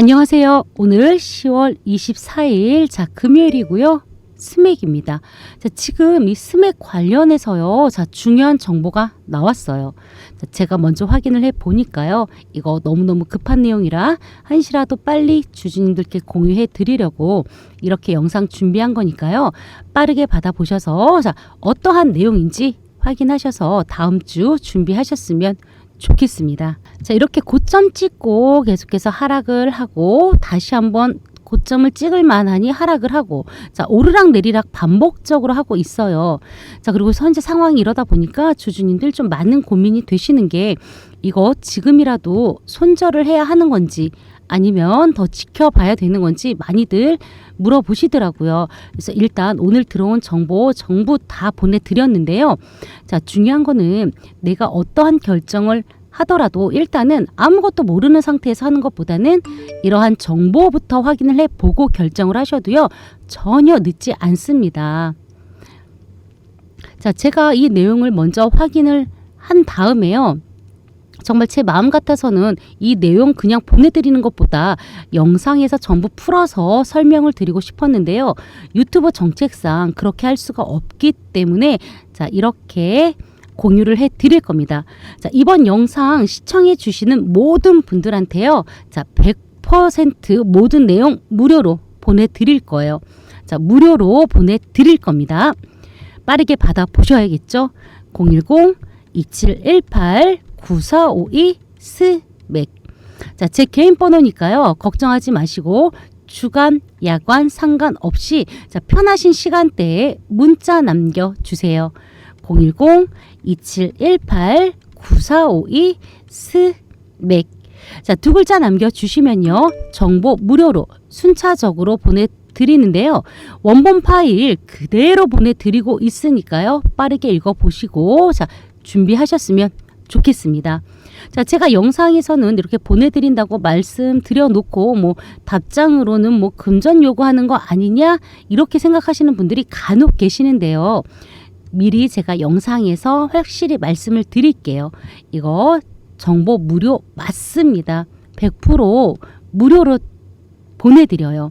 안녕하세요. 오늘 10월 24일, 자, 금요일이고요. 스맥입니다. 자, 지금 이 스맥 관련해서요. 자, 중요한 정보가 나왔어요. 자, 제가 먼저 확인을 해 보니까요. 이거 너무너무 급한 내용이라 한시라도 빨리 주주님들께 공유해 드리려고 이렇게 영상 준비한 거니까요. 빠르게 받아보셔서 자, 어떠한 내용인지 확인하셔서 다음 주 준비하셨으면 좋겠습니다. 자, 이렇게 고점 찍고 계속해서 하락을 하고 다시 한번 고점을 찍을 만하니 하락을 하고 자 오르락 내리락 반복적으로 하고 있어요. 자 그리고 현재 상황이 이러다 보니까 주주님들 좀 많은 고민이 되시는 게 이거 지금이라도 손절을 해야 하는 건지 아니면 더 지켜봐야 되는 건지 많이들 물어보시더라고요. 그래서 일단 오늘 들어온 정보 전부 다 보내드렸는데요. 자 중요한 거는 내가 어떠한 결정을 하더라도 일단은 아무것도 모르는 상태에서 하는 것보다는 이러한 정보부터 확인을 해 보고 결정을 하셔도요. 전혀 늦지 않습니다. 자, 제가 이 내용을 먼저 확인을 한 다음에요. 정말 제 마음 같아서는 이 내용 그냥 보내드리는 것보다 영상에서 전부 풀어서 설명을 드리고 싶었는데요. 유튜브 정책상 그렇게 할 수가 없기 때문에 자, 이렇게 공유를 해 드릴 겁니다. 자, 이번 영상 시청해 주시는 모든 분들한테요. 자, 100% 모든 내용 무료로 보내 드릴 거예요. 자, 무료로 보내 드릴 겁니다. 빠르게 받아 보셔야겠죠? 010 2718 9452 스맥. 자, 제 개인 번호니까요. 걱정하지 마시고 주간, 야간 상관없이 자, 편하신 시간대에 문자 남겨 주세요. 010-2718-9452 스맥. 자, 두 글자 남겨 주시면요. 정보 무료로 순차적으로 보내 드리는데요. 원본 파일 그대로 보내 드리고 있으니까요. 빠르게 읽어 보시고, 자, 준비하셨으면 좋겠습니다. 자, 제가 영상에서는 이렇게 보내드린다고 말씀드려 놓고, 뭐, 답장으로는 뭐, 금전 요구하는 거 아니냐? 이렇게 생각하시는 분들이 간혹 계시는데요. 미리 제가 영상에서 확실히 말씀을 드릴게요. 이거 정보 무료 맞습니다. 100% 무료로 보내드려요.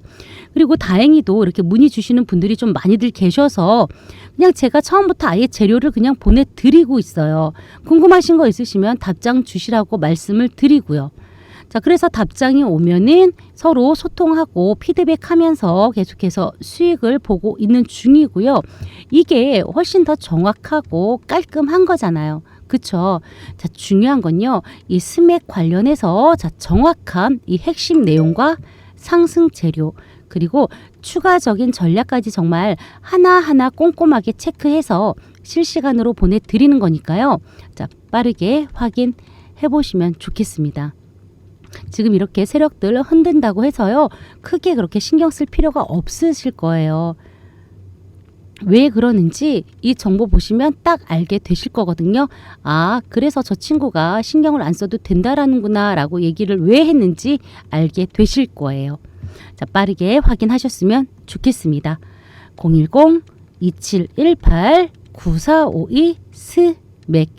그리고 다행히도 이렇게 문의 주시는 분들이 좀 많이들 계셔서 그냥 제가 처음부터 아예 재료를 그냥 보내드리고 있어요. 궁금하신 거 있으시면 답장 주시라고 말씀을 드리고요. 자, 그래서 답장이 오면은 서로 소통하고 피드백 하면서 계속해서 수익을 보고 있는 중이고요. 이게 훨씬 더 정확하고 깔끔한 거잖아요. 그쵸? 자, 중요한 건요. 이 스맥 관련해서 자, 정확한 이 핵심 내용과 상승 재료 그리고 추가적인 전략까지 정말 하나하나 꼼꼼하게 체크해서 실시간으로 보내드리는 거니까요. 자, 빠르게 확인해 보시면 좋겠습니다. 지금 이렇게 세력들 흔든다고 해서요. 크게 그렇게 신경 쓸 필요가 없으실 거예요. 왜 그러는지 이 정보 보시면 딱 알게 되실 거거든요. 아, 그래서 저 친구가 신경을 안 써도 된다라는구나 라고 얘기를 왜 했는지 알게 되실 거예요. 자, 빠르게 확인하셨으면 좋겠습니다. 010-2718-9452 스맥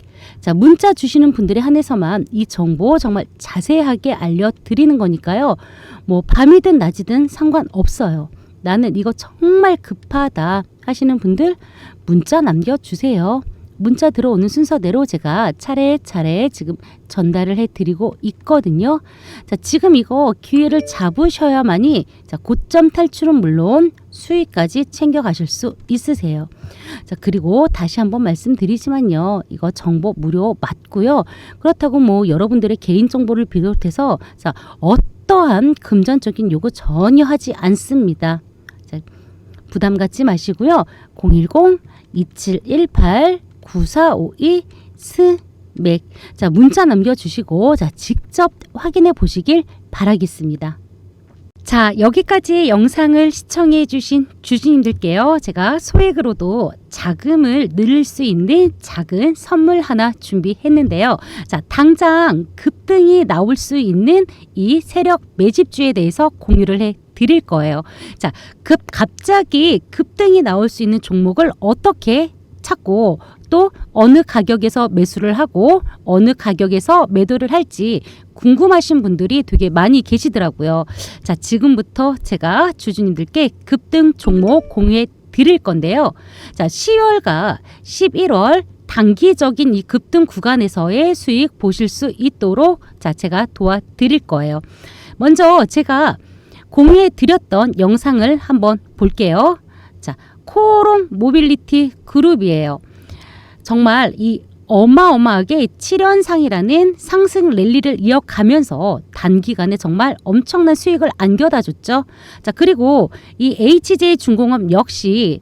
자, 문자 주시는 분들에 한해서만 이 정보 정말 자세하게 알려드리는 거니까요. 뭐, 밤이든 낮이든 상관없어요. 나는 이거 정말 급하다 하시는 분들 문자 남겨주세요. 문자 들어오는 순서대로 제가 차례차례 지금 전달을 해드리고 있거든요. 자, 지금 이거 기회를 잡으셔야만이 자, 고점 탈출은 물론 수익까지 챙겨가실 수 있으세요. 자, 그리고 다시 한번 말씀드리지만요. 이거 정보 무료 맞고요. 그렇다고 뭐 여러분들의 개인정보를 비롯해서 자, 어떠한 금전적인 요구 전혀 하지 않습니다. 자, 부담 갖지 마시고요. 010 2718 9452 스맥. 자, 문자 남겨주시고, 자, 직접 확인해 보시길 바라겠습니다. 자, 여기까지 영상을 시청해 주신 주주님들께요. 제가 소액으로도 자금을 늘릴 수 있는 작은 선물 하나 준비했는데요. 자, 당장 급등이 나올 수 있는 이 세력 매집주에 대해서 공유를 해 드릴 거예요. 자, 급 갑자기 급등이 나올 수 있는 종목을 어떻게 찾고 또 어느 가격에서 매수를 하고 어느 가격에서 매도를 할지 궁금하신 분들이 되게 많이 계시더라고요. 자, 지금부터 제가 주주님들께 급등 종목 공유해 드릴 건데요. 자, 10월과 11월 단기적인 이 급등 구간에서의 수익 보실 수 있도록 자, 제가 도와드릴 거예요. 먼저 제가 공유해 드렸던 영상을 한번 볼게요. 자, 코롱 모빌리티 그룹이에요. 정말 이 어마어마하게 7연상이라는 상승 랠리를 이어가면서 단기간에 정말 엄청난 수익을 안겨다 줬죠. 자, 그리고 이 HJ 중공업 역시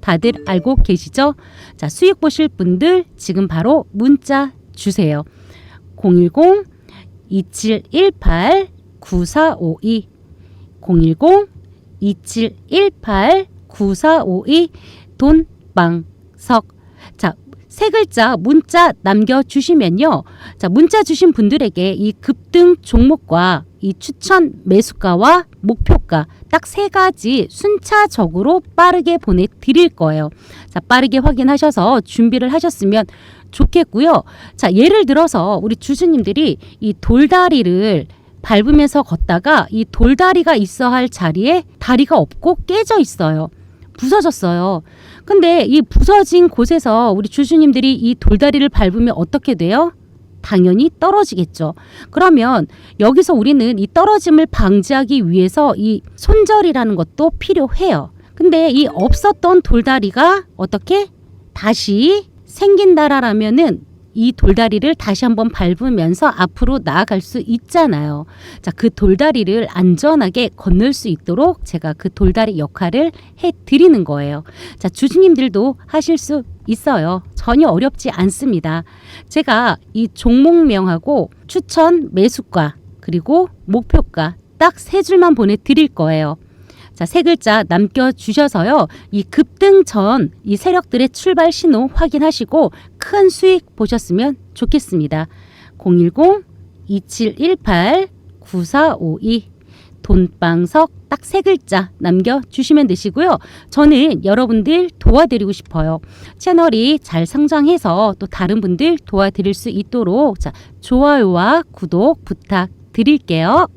다들 알고 계시죠? 자, 수익 보실 분들 지금 바로 문자 주세요. 010 2718 9452 010 2718 9452 돈방석 자, 세 글자 문자 남겨 주시면요. 자, 문자 주신 분들에게 이 급등 종목과 이 추천 매수가와 목표가 딱 세 가지 순차적으로 빠르게 보내 드릴 거예요. 자, 빠르게 확인하셔서 준비를 하셨으면 좋겠고요. 자, 예를 들어서 우리 주주님들이 이 돌다리를 밟으면서 걷다가 이 돌다리가 있어 할 자리에 다리가 없고 깨져 있어요. 부서졌어요. 근데 이 부서진 곳에서 우리 주주님들이 이 돌다리를 밟으면 어떻게 돼요? 당연히 떨어지겠죠. 그러면 여기서 우리는 이 떨어짐을 방지하기 위해서 이 손절이라는 것도 필요해요. 근데 이 없었던 돌다리가 어떻게 다시 생긴다라면은 이 돌다리를 다시 한번 밟으면서 앞으로 나아갈 수 있잖아요. 자, 그 돌다리를 안전하게 건널 수 있도록 제가 그 돌다리 역할을 해 드리는 거예요. 자, 주주님들도 하실 수 있어요. 전혀 어렵지 않습니다. 제가 이 종목명하고 추천 매수가 그리고 목표가 딱 세 줄만 보내 드릴 거예요. 자, 세 글자 남겨 주셔서요. 이 급등 전 이 세력들의 출발 신호 확인하시고 큰 수익 보셨으면 좋겠습니다. 010 2718 9452 돈방석 딱 세 글자 남겨 주시면 되시고요. 저는 여러분들 도와드리고 싶어요. 채널이 잘 성장해서 또 다른 분들 도와드릴 수 있도록 자, 좋아요와 구독 부탁드릴게요.